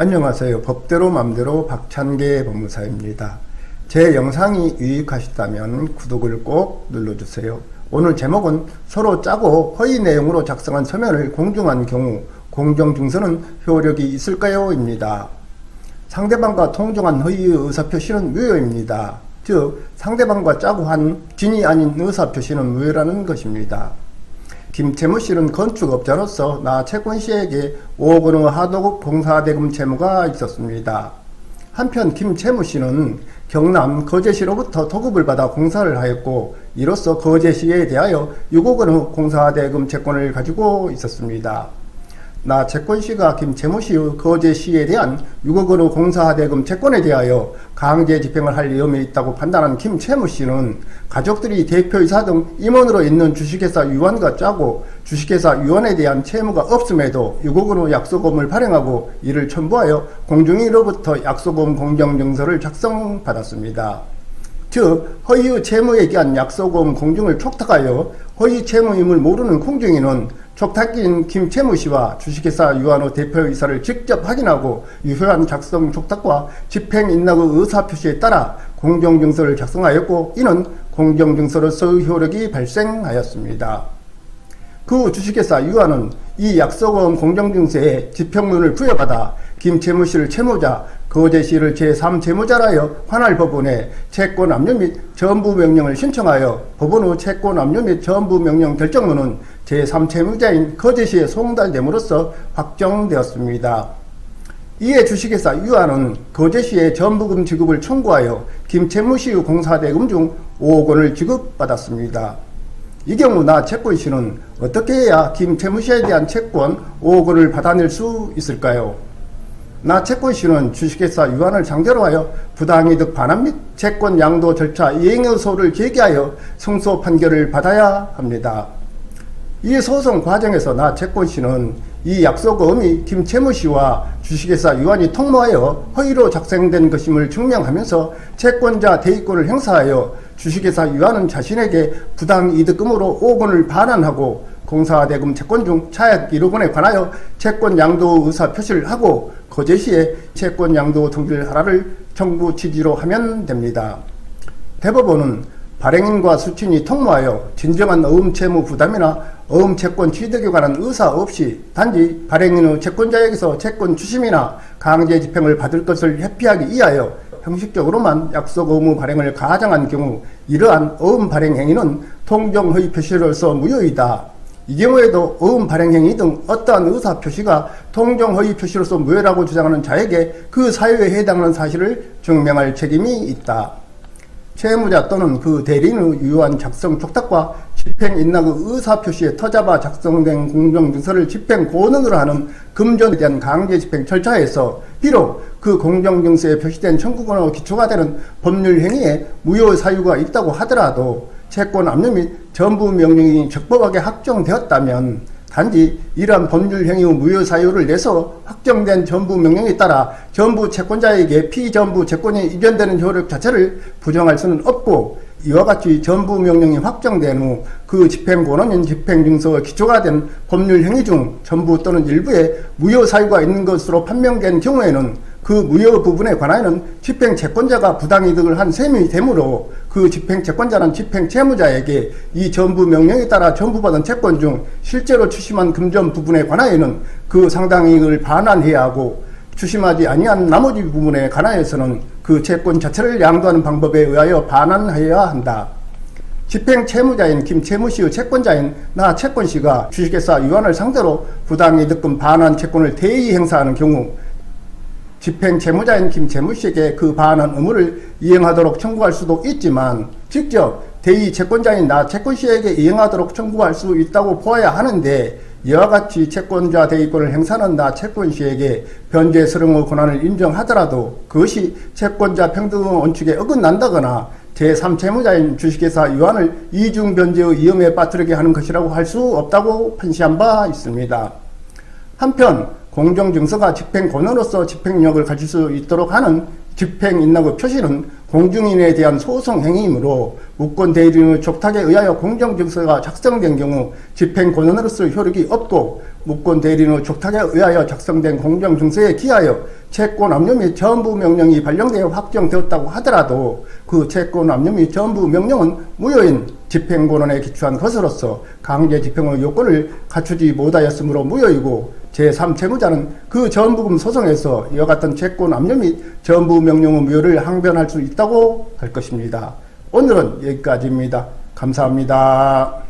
안녕하세요. 법대로 맘대로 박찬계 법무사입니다. 제 영상이 유익하셨다면 구독을 꼭 눌러주세요. 오늘 제목은 서로 짜고 허위 내용으로 작성한 서면을 공중한 경우 공정증서는 효력이 있을까요? 입니다. 상대방과 통정한 허위의 의사표시는 무효입니다. 즉 상대방과 짜고 한 진이 아닌 의사표시는 무효라는 것입니다. 김채무 씨는 건축업자로서 나 채권 씨에게 5억 원의 하도급 공사대금 채무가 있었습니다. 한편 김채무 씨는 경남 거제시로부터 도급을 받아 공사를 하였고 이로써 거제시에 대하여 6억 원의 공사대금 채권을 가지고 있었습니다. 나 채권 씨가 김채무 씨의 거제 시에 대한 6억 원의 공사대금 채권에 대하여 강제 집행을 할 위험이 있다고 판단한 김채무 씨는 가족들이 대표이사 등 임원으로 있는 주식회사 유언과 짜고 주식회사 유언에 대한 채무가 없음에도 6억 원의 약소금을 발행하고 이를 첨부하여 공중위로부터 약소금 공정증서를 작성받았습니다. 즉 허위의 채무에 대한 약소금 공증을 촉탁하여 허위 채무임을 모르는 공증인은 촉탁인 김채무 씨와 주식회사 유한호 대표이사를 직접 확인하고 유효한 작성 촉탁과 집행 인락의 의사 표시에 따라 공정증서를 작성하였고 이는 공정증서로서의 효력이 발생하였습니다. 그 주식회사 유한은 이 약속은 공정증서에 집행문을 부여받아 김채무 씨를 채무자, 거제시를 제3채무자라여 관할 법원에 채권 압류 및 전부 명령을 신청하여 법원 후 채권 압류 및 전부 명령 결정문은 제3채무자인 거제시에 송달됨으로써 확정되었습니다. 이에 주식회사 유한은 거제시에 전부금 지급을 청구하여 김채무 씨의 공사대금 중 5억 원을 지급받았습니다. 이 경우 나 채권 씨는 어떻게 해야 김채무 씨에 대한 채권 5억 원을 받아낼 수 있을까요? 나 채권 씨는 주식회사 유한을 상대로 하여 부당이득 반환 및 채권 양도 절차 이행의소를 제기하여 승소 판결을 받아야 합니다. 이 소송 과정에서 나 채권 씨는 이 약속음이 김채무 씨와 주식회사 유한이 통모하여 허위로 작성된 것임을 증명하면서 채권자 대의권을 행사하여 주식회사 유한은 자신에게 부당 이득금으로 5억 원을 반환하고 공사대금 채권 중 차액 1억 원에 관하여 채권 양도 의사 표시를 하고 거제 시에 채권 양도 통지를 하라를 청구 취지로 하면 됩니다. 대법원은 발행인과 수취인이 통모하여 진정한 어음 채무 부담이나 어음 채권 취득에 관한 의사 없이 단지 발행인의 채권자에게서 채권 추심이나 강제 집행을 받을 것을 회피하기 위하여 형식적으로만 약속 의무 발행을 가정한 경우 이러한 어음 발행 행위는 통정 허위 표시로서 무효이다. 이 경우에도 어음 발행 행위 등 어떠한 의사 표시가 통정 허위 표시로서 무효라고 주장하는 자에게 그 사유에 해당하는 사실을 증명할 책임이 있다. 채무자 또는 그 대리인의 유효한 작성 촉탁과 집행 인락의 의사 표시에 터잡아 작성된 공정증서를 집행 권한으로 하는 금전에 대한 강제 집행 절차에서 비록 그 공정증서에 표시된 청구권으로 기초가 되는 법률 행위에 무효 사유가 있다고 하더라도 채권 압류 및 전부 명령이 적법하게 확정되었다면 단지 이러한 법률 행위의 무효 사유를 내서 확정된 전부 명령에 따라 전부 채권자에게 피전부 채권이 이전되는 효력 자체를 부정할 수는 없고 이와 같이 전부 명령이 확정된 후 그 집행 권한인 집행 증서의 기초가 된 법률 행위 중 전부 또는 일부에 무효 사유가 있는 것으로 판명된 경우에는 그 무효 부분에 관하여는 집행 채권자가 부당이득을 한 셈이 되므로 그 집행 채권자는 집행 채무자에게 이 전부 명령에 따라 전부받은 채권 중 실제로 추심한 금전 부분에 관하여는 그 상당 이익을 반환해야 하고 추심하지 아니한 나머지 부분에 관하여서는 그 채권 자체를 양도하는 방법에 의하여 반환해야 한다. 집행 채무자인 김채무 씨의 채권자인 나 채권 씨가 주식회사 유한을 상대로 부당이득금 반환 채권을 대의 행사하는 경우 집행 채무자인 김 채무 씨에게 그 반환 의무를 이행하도록 청구할 수도 있지만 직접 대의 채권자인 나 채권 씨에게 이행하도록 청구할 수 있다고 보아야 하는데 이와 같이 채권자 대의권을 행사하는 나 채권 씨에게 변제 서령의 권한을 인정하더라도 그것이 채권자 평등 원칙에 어긋난다거나 제3채무자인 주식회사 유한을 이중 변제의 위험에 빠뜨리게 하는 것이라고 할 수 없다고 판시한 바 있습니다. 한편 공정증서가 집행 권한으로서 집행력을 가질 수 있도록 하는 집행 인락의 표시는 공중인에 대한 소송 행위이므로 무권 대리인의 촉탁에 의하여 공정증서가 작성된 경우 집행 권한으로서 효력이 없고 무권 대리인의 족탁에 의하여 작성된 공정증서에 기하여 채권 압류 및 전부 명령이 발령되어 확정되었다고 하더라도 그 채권 압류 및 전부 명령은 무효인 집행권원에 기초한 것으로서 강제 집행의 요건을 갖추지 못하였으므로 무효이고 제3채무자는 그 전부금 소송에서 이와 같은 채권 압류 및 전부 명령 의 무효를 항변할 수 있다고 할 것입니다. 오늘은 여기까지입니다. 감사합니다.